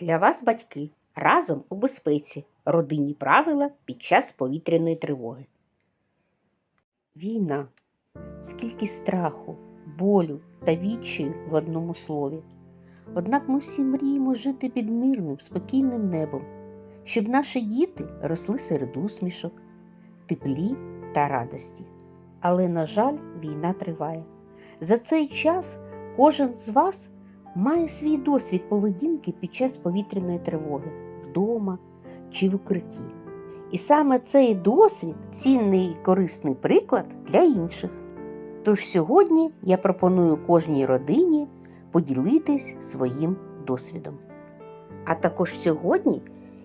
Для вас, батьки, разом у безпеці родинні правила під час повітряної тривоги. Війна. Скільки страху, болю та відчаю в одному слові. Однак ми всі мріємо жити під мирним, спокійним небом, щоб наші діти росли серед усмішок, теплі та радості. Але, на жаль, війна триває. За цей час кожен з вас має свій досвід поведінки під час повітряної тривоги вдома чи в укритті. І саме цей досвід цінний і корисний приклад для інших. Тож сьогодні я пропоную кожній родині поділитись своїм досвідом. А також сьогодні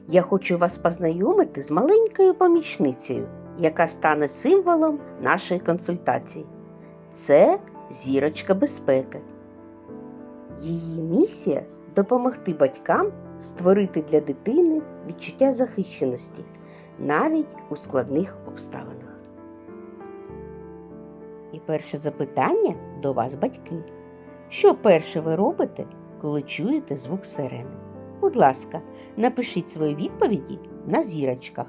я хочу вас познайомити з маленькою помічницею, яка стане символом нашої консультації. Це зірочка безпеки. Її місія допомогти батькам створити для дитини відчуття захищеності навіть у складних обставинах. І перше запитання до вас, батьки. Що перше ви робите, коли чуєте звук сирени? Будь ласка, напишіть свої відповіді на зірочках.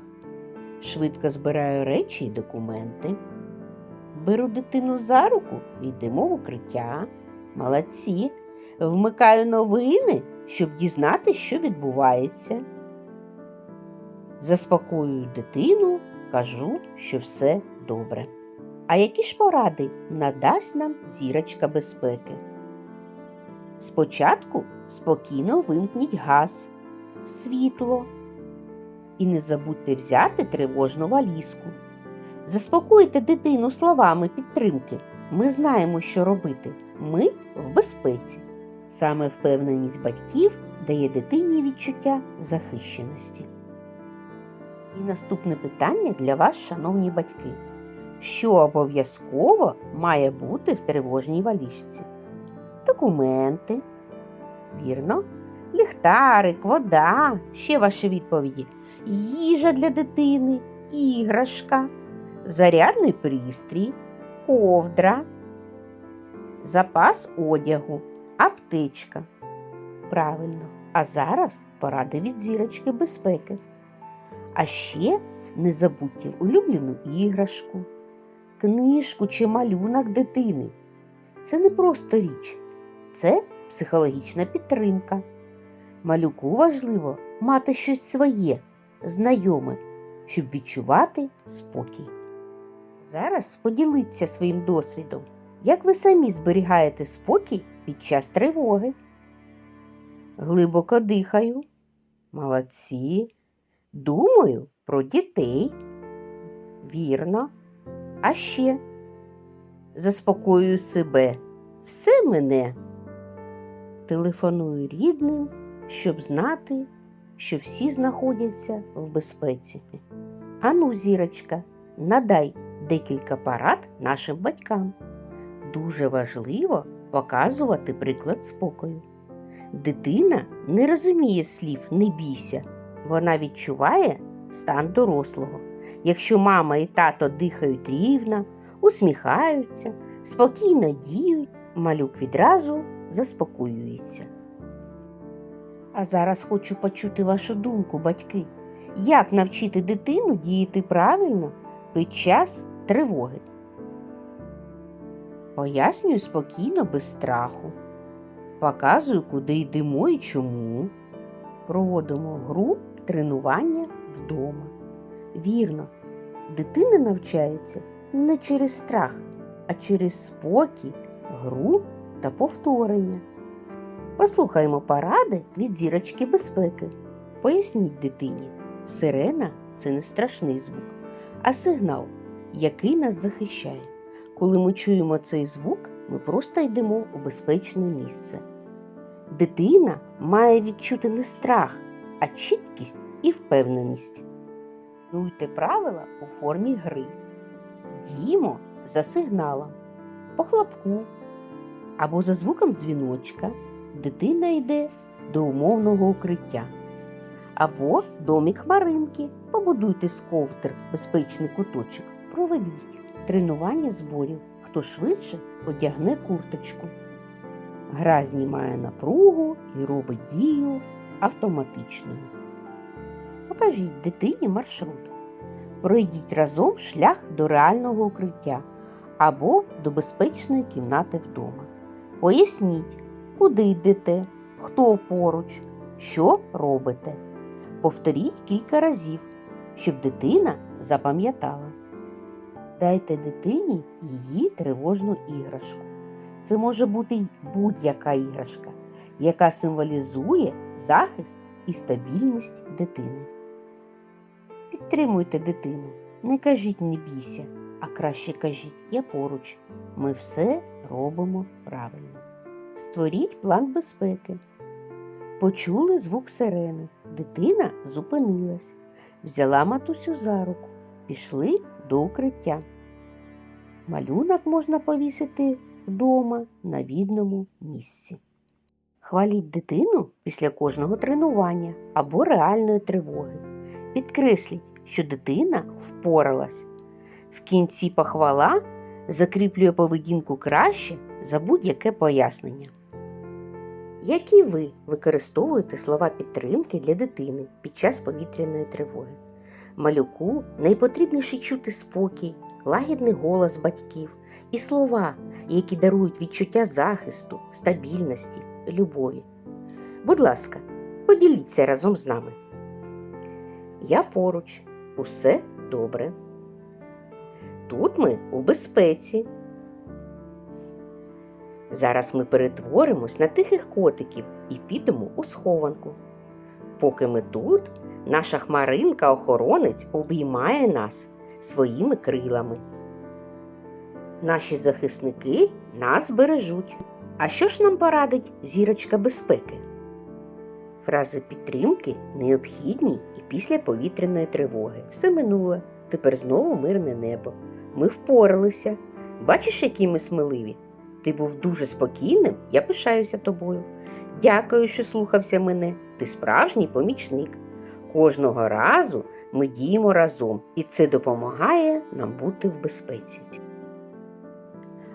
Швидко збираю речі і документи. Беру дитину за руку і йдемо в укриття. Молодці. Вмикаю новини, щоб дізнатися, що відбувається. Заспокоюю дитину, кажу, що все добре. А які ж поради надасть нам зірочка безпеки? Спочатку спокійно вимкніть газ, світло. І не забудьте взяти тривожну валізку. Заспокойте дитину словами підтримки. Ми знаємо, що робити. Ми в безпеці. Саме впевненість батьків дає дитині відчуття захищеності. І наступне питання для вас, шановні батьки. Що обов'язково має бути в тривожній валіжці? Документи. Вірно. Ліхтарик, вода. Ще ваші відповіді. Їжа для дитини, іграшка, зарядний пристрій, ковдра, запас одягу, аптечка. Правильно. А зараз поради від зірочки безпеки. А ще не забудьте улюблену іграшку, книжку чи малюнок дитини. Це не просто річ, це психологічна підтримка. Малюку важливо мати щось своє, знайоме, щоб відчувати спокій. Зараз поділіться своїм досвідом, як ви самі зберігаєте спокій під час тривоги. Глибоко дихаю. Молодці. Думаю про дітей. Вірно. А ще заспокоюю себе. Все мене. Телефоную рідним, щоб знати, що всі знаходяться в безпеці. Ану, зірочка, надай декілька парад нашим батькам. Дуже важливо показувати приклад спокою. Дитина не розуміє слів не бійся, вона відчуває стан дорослого. Якщо мама і тато дихають рівно, усміхаються, спокійно діють, малюк відразу заспокоюється. А зараз хочу почути вашу думку, батьки, як навчити дитину діяти правильно під час тривоги. Пояснюю спокійно, без страху. Показую, куди йдемо і чому. Проводимо гру тренування вдома. Вірно, дитина навчається не через страх, а через спокій, гру та повторення. Послухаймо поради від зірочки безпеки. Поясніть дитині, сирена це не страшний звук, а сигнал, який нас захищає. Коли ми чуємо цей звук, ми просто йдемо у безпечне місце. Дитина має відчути не страх, а чіткість і впевненість. Дуйте правила у формі гри. Діємо за сигналом, по хлопку або за звуком дзвіночка. Дитина йде до умовного укриття. Або домік хмаринки. Побудуйте з ковдр безпечний куточок. Проведіть тренування зборів. Хто швидше одягне курточку. Гра знімає напругу і робить дію автоматичною. Покажіть дитині маршрут. Пройдіть разом шлях до реального укриття або до безпечної кімнати вдома. Поясніть, куди йдете, хто поруч, що робите. Повторіть кілька разів, щоб дитина запам'ятала. Дайте дитині її тривожну іграшку. Це може бути будь-яка іграшка, яка символізує захист і стабільність дитини. Підтримуйте дитину, не кажіть не бійся, а краще кажіть я поруч. Ми все робимо правильно. Створіть план безпеки. Почули звук сирени. Дитина зупинилась, взяла матусю за руку, пішли до укриття. Малюнок можна повісити вдома на відному місці. Хваліть дитину після кожного тренування або реальної тривоги. Підкресліть, що дитина впоралась. В кінці похвала закріплює поведінку краще за будь-яке пояснення. Які ви використовуєте слова підтримки для дитини під час повітряної тривоги? Малюку найпотрібніше чути спокій, лагідний голос батьків і слова, які дарують відчуття захисту, стабільності, любові. Будь ласка, поділіться разом з нами. Я поруч, усе добре. Тут ми у безпеці. Зараз ми перетворимось на тихих котиків і підемо у схованку. Поки ми тут, наша хмаринка-охоронець обіймає нас своїми крилами. Наші захисники нас бережуть. А що ж нам порадить зірочка безпеки? Фрази підтримки необхідні і після повітряної тривоги. Все минуле, тепер знову мирне небо. Ми впоралися. Бачиш, які ми сміливі? Ти був дуже спокійним, я пишаюся тобою. Дякую, що слухався мене. Ти справжній помічник. Кожного разу ми діємо разом, і це допомагає нам бути в безпеці.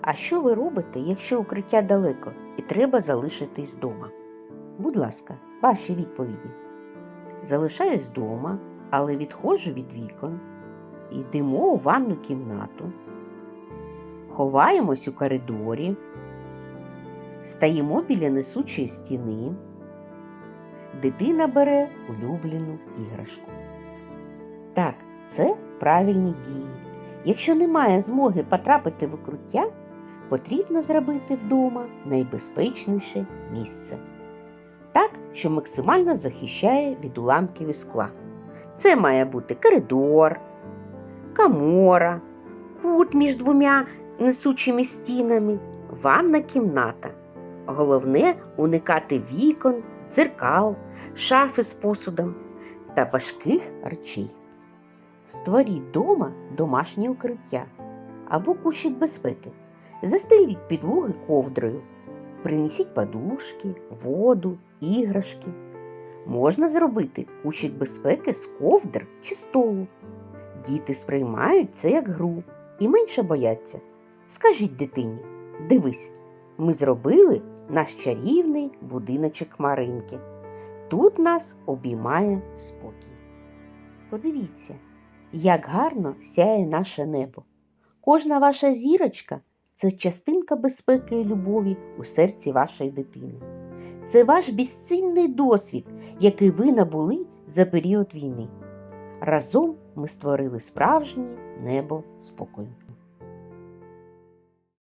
А що ви робите, якщо укриття далеко і треба залишитись вдома? Будь ласка, ваші відповіді. Залишаюсь вдома, але відходжу від вікон. Йдемо у ванну кімнату. Ховаємось у коридорі. Стаємо біля несучої стіни. Дитина бере улюблену іграшку. Так, це правильні дії. Якщо немає змоги потрапити в укриття, потрібно зробити вдома найбезпечніше місце. Так, що максимально захищає від уламків і скла. Це має бути коридор, камора, кут між двома несучими стінами, ванна кімната. Головне уникати вікон, дзеркал, шафи з посудом та важких речей. Створіть дома домашнє укриття або кущик безпеки. Застеліть підлоги ковдрою. Принесіть подушки, воду, іграшки. Можна зробити кущик безпеки з ковдр чи столу. Діти сприймають це як гру і менше бояться. Скажіть дитині, дивись, ми зробили наш чарівний будиночок Маринки. Тут нас обіймає спокій. Подивіться, як гарно сяє наше небо. Кожна ваша зірочка це частинка безпеки і любові у серці вашої дитини. Це ваш безцінний досвід, який ви набули за період війни. Разом ми створили справжнє небо спокою.